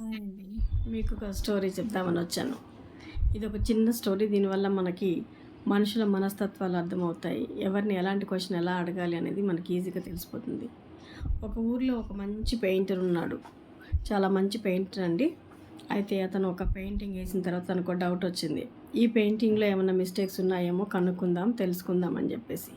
అండి. మీకు ఒక స్టోరీ చెప్దామని వచ్చాను. ఇది ఒక చిన్న స్టోరీ దీనివల్ల మనకి మనుషుల మనస్తత్వాలు అర్థమవుతాయి. ఎవరిని ఎలాంటి క్వశ్చన్ ఎలా అడగాలి అనేది మనకి ఈజీగా తెలిసిపోతుంది. ఒక ఊర్లో ఒక మంచి పెయింటర్ ఉన్నాడు. చాలా మంచి పెయింటర్ అండి. అయితే అతను ఒక పెయింటింగ్ వేసిన తర్వాత తనకు ఒక డౌట్ వచ్చింది. ఈ పెయింటింగ్లో ఏమైనా మిస్టేక్స్ ఉన్నాయేమో కనుక్కుందాం తెలుసుకుందాం అని చెప్పేసి.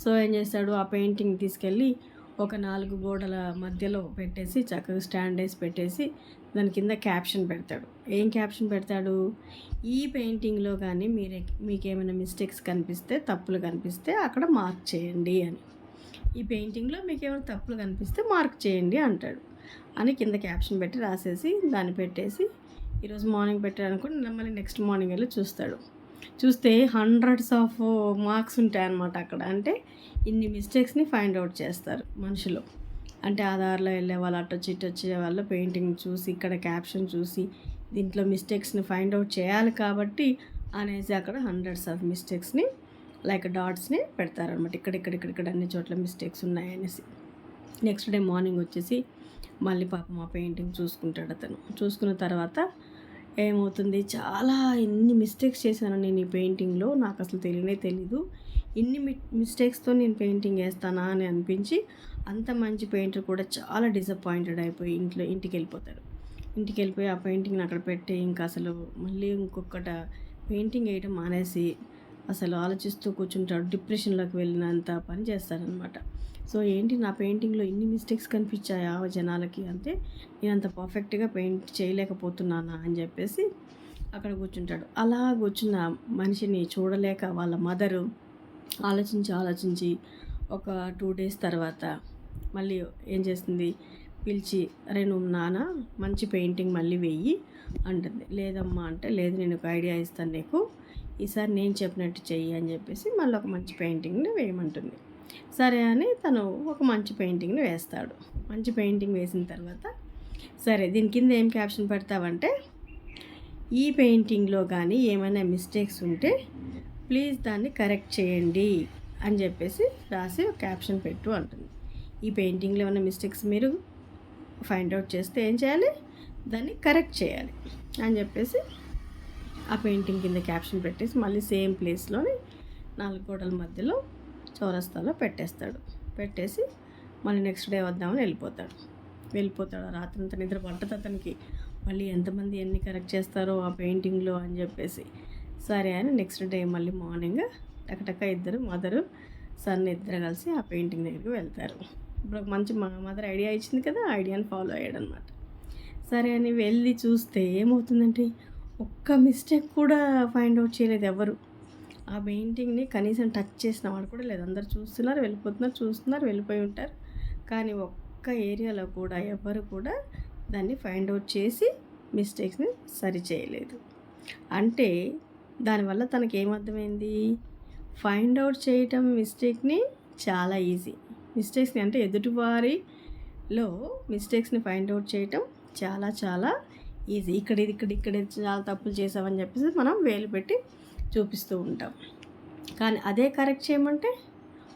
సో ఏం చేస్తాడు ఆ పెయింటింగ్ తీసుకెళ్ళి ఒక నాలుగు గోడల మధ్యలో పెట్టేసి చక్కగా స్టాండ్ వేసి పెట్టేసి దాని కింద క్యాప్షన్ పెడతాడు. ఏం క్యాప్షన్ పెడతాడు? ఈ పెయింటింగ్లో కానీ మీరే మీకేమైనా మిస్టేక్స్ కనిపిస్తే తప్పులు కనిపిస్తే అక్కడ మార్క్ చేయండి అని. ఈ పెయింటింగ్లో మీకు ఏమైనా తప్పులు కనిపిస్తే మార్క్ చేయండి అంటాడు. అని కింద క్యాప్షన్ పెట్టి రాసేసి దాన్ని పెట్టేసి ఈరోజు మార్నింగ్ పెట్టారనుకుని మళ్ళీ నెక్స్ట్ మార్నింగ్ వెళ్ళి చూస్తాడు. చూస్తే హండ్రెడ్స్ ఆఫ్ మార్క్స్ ఉంటాయి అన్నమాట అక్కడ. అంటే ఇన్ని మిస్టేక్స్ని ఫైండ్ అవుట్ చేస్తారు మనుషులు. అంటే ఆధార్లో వెళ్ళే వాళ్ళు అటు వచ్చి ఇటు వచ్చే వాళ్ళు పెయింటింగ్ చూసి ఇక్కడ క్యాప్షన్ చూసి దీంట్లో మిస్టేక్స్ని ఫైండ్ అవుట్ చేయాలి కాబట్టి అనేసి అక్కడ హండ్రెడ్స్ ఆఫ్ మిస్టేక్స్ని లైక్ డాట్స్ని పెడతారనమాట ఇక్కడ ఇక్కడ ఇక్కడ ఇక్కడ అన్ని చోట్ల మిస్టేక్స్ ఉన్నాయనేసి నెక్స్ట్ డే మార్నింగ్ వచ్చేసి మళ్ళీ పాపం ఆ పెయింటింగ్ చూసుకుంటాడు అతను. చూసుకున్న తర్వాత ఏమవుతుంది? చాలా ఎన్ని మిస్టేక్స్ చేశాను నేను ఈ పెయింటింగ్లో నాకు అసలు తెలియనే తెలీదు. ఇన్ని మిస్టేక్స్తో నేను పెయింటింగ్ వేస్తానా అని అనిపించి అంత మంచి పెయింటర్ కూడా చాలా డిసప్పాయింటెడ్ అయిపోయి ఇంట్లో ఇంటికి వెళ్ళిపోతాడు ఇంటికి వెళ్ళిపోయి ఆ పెయింటింగ్ని అక్కడ పెట్టి ఇంకా అసలు మళ్ళీ ఇంకొకట పెయింటింగ్ వేయడం మానేసి అసలు ఆలోచిస్తూ కూర్చుంటాడు డిప్రెషన్లోకి వెళ్ళినంత పని చేస్తాడనమాట. సో ఏంటి నా పెయింటింగ్లో ఇన్ని మిస్టేక్స్ కనిపించాయా జనాలకి అంటే నేను అంత పర్ఫెక్ట్గా పెయింట్ చేయలేకపోతున్నానా అని చెప్పేసి అక్కడ కూర్చుంటాడు. అలా కూర్చున్న మనిషిని చూడలేక వాళ్ళ మదరు ఆలోచించి ఆలోచించి ఒక టూ డేస్ తర్వాత మళ్ళీ ఏం చేస్తుంది? పిలిచి అరే నువ్వు నాన్న మంచి పెయింటింగ్ మళ్ళీ వెయ్యి అంటుంది. లేదమ్మా అంటే లేదు నేను ఒక ఐడియా ఇస్తాను నీకు. ఈసారి నేను చెప్పినట్టు చెయ్యి అని చెప్పేసి మళ్ళీ ఒక మంచి పెయింటింగ్ని వేయమంటుంది. సరే అని తను ఒక మంచి పెయింటింగ్ని వేస్తాడు. మంచి పెయింటింగ్ వేసిన తర్వాత సరే దీని కింద ఏం క్యాప్షన్ పెడతావంటే ఈ పెయింటింగ్లో కానీ ఏమైనా మిస్టేక్స్ ఉంటే ప్లీజ్ దాన్ని కరెక్ట్ చేయండి అని చెప్పేసి రాసి ఒక క్యాప్షన్ పెట్టు అంటుంది. ఈ పెయింటింగ్లో ఉన్న మిస్టేక్స్ మీరు ఫైండ్ అవుట్ చేస్తే ఏం చేయాలి? దాన్ని కరెక్ట్ చేయాలి అని చెప్పేసి ఆ పెయింటింగ్ కింద క్యాప్షన్ పెట్టేసి మళ్ళీ సేమ్ ప్లేస్లోని నాలుగు గోడల మధ్యలో చౌరస్తాలో పెట్టేస్తాడు. పెట్టేసి మళ్ళీ నెక్స్ట్ డే వద్దామని వెళ్ళిపోతాడు. వెళ్ళిపోతాడు. రాత్రి అంతా నిద్ర పట్టదు అతనికి. మళ్ళీ ఎంతమంది ఎన్ని కరెక్ట్ చేస్తారో ఆ పెయింటింగ్లో అని చెప్పేసి. సరే అని నెక్స్ట్ డే మళ్ళీ మార్నింగ్ టకటక ఇద్దరు మదరు సన్ ఇద్దరు కలిసి ఆ పెయింటింగ్ దగ్గరికి వెళ్తారు. ఇప్పుడు ఒక మంచి మా మదర్ ఐడియా ఇచ్చింది కదా ఐడియాని ఫాలో అయ్యాడు అనమాట సరే అని వెళ్ళి చూస్తే ఏమవుతుందంటే ఒక్క మిస్టేక్ కూడా ఫైండ్ అవుట్ చేయలేదు ఎవరు. ఆ పెయింటింగ్ని కనీసం టచ్ చేసిన వాడు కూడా లేదు. అందరు చూస్తున్నారు వెళ్ళిపోతున్నారు చూస్తున్నారు వెళ్ళిపోయి ఉంటారు. కానీ ఒక్క ఏరియాలో కూడా ఎవరు కూడా దాన్ని ఫైండ్ అవుట్ చేసి మిస్టేక్స్ని సరి చేయలేదు. అంటే దానివల్ల తనకి ఏమర్థమైంది? ఫైండ్ అవుట్ చేయటం మిస్టేక్ని చాలా ఈజీ. మిస్టేక్స్ని అంటే ఎదుటివారిలో మిస్టేక్స్ని ఫైండ్ అవుట్ చేయటం చాలా చాలా ఈజీ. ఇక్కడ ఇది ఇక్కడ ఇక్కడ చాలా తప్పులు చేసామని చెప్పేసి మనం వేలు పెట్టి చూపిస్తూ ఉంటాం. కానీ అదే కరెక్ట్ చేయమంటే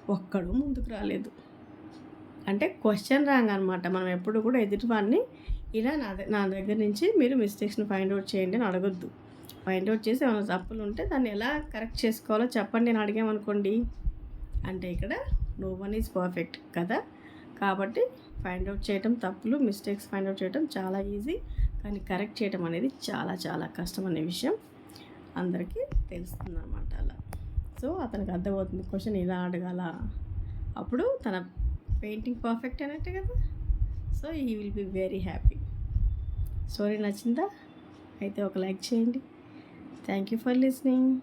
ఒక్కడు ముందుకు రాలేదు. అంటే క్వశ్చన్ రాంగ్ అనమాట మనం ఎప్పుడు కూడా ఎదుటివాడిని ఇలా నా నా దగ్గర నుంచి మీరు మిస్టేక్స్ని ఫైండ్ అవుట్ చేయండి అని అడగొద్దు. ఫైండ్ అవుట్ చేసి ఏమైనా తప్పులు ఉంటే దాన్ని ఎలా కరెక్ట్ చేసుకోవాలో చెప్పండి నేను అడిగామనుకోండి. అంటే ఇక్కడ నో వన్ ఈజ్ పర్ఫెక్ట్ కదా? కాబట్టి ఫైండ్ అవుట్ చేయటం తప్పులు మిస్టేక్స్ ఫైండ్ అవుట్ చేయటం చాలా ఈజీ కానీ కరెక్ట్ చేయటం అనేది చాలా చాలా కష్టం అనే విషయం. అందరికీ తెలుస్తుంది అనమాట అలా. సో అతనికి అర్థమవుతుంది క్వశ్చన్ ఇలా అడగాల. అప్పుడు తన పెయింటింగ్ పర్ఫెక్ట్ అన్నట్టే కదా. సో ఈ will be very happy. Story నచ్చిందా? అయితే ఒక లైక్ చేయండి. Thank you for listening.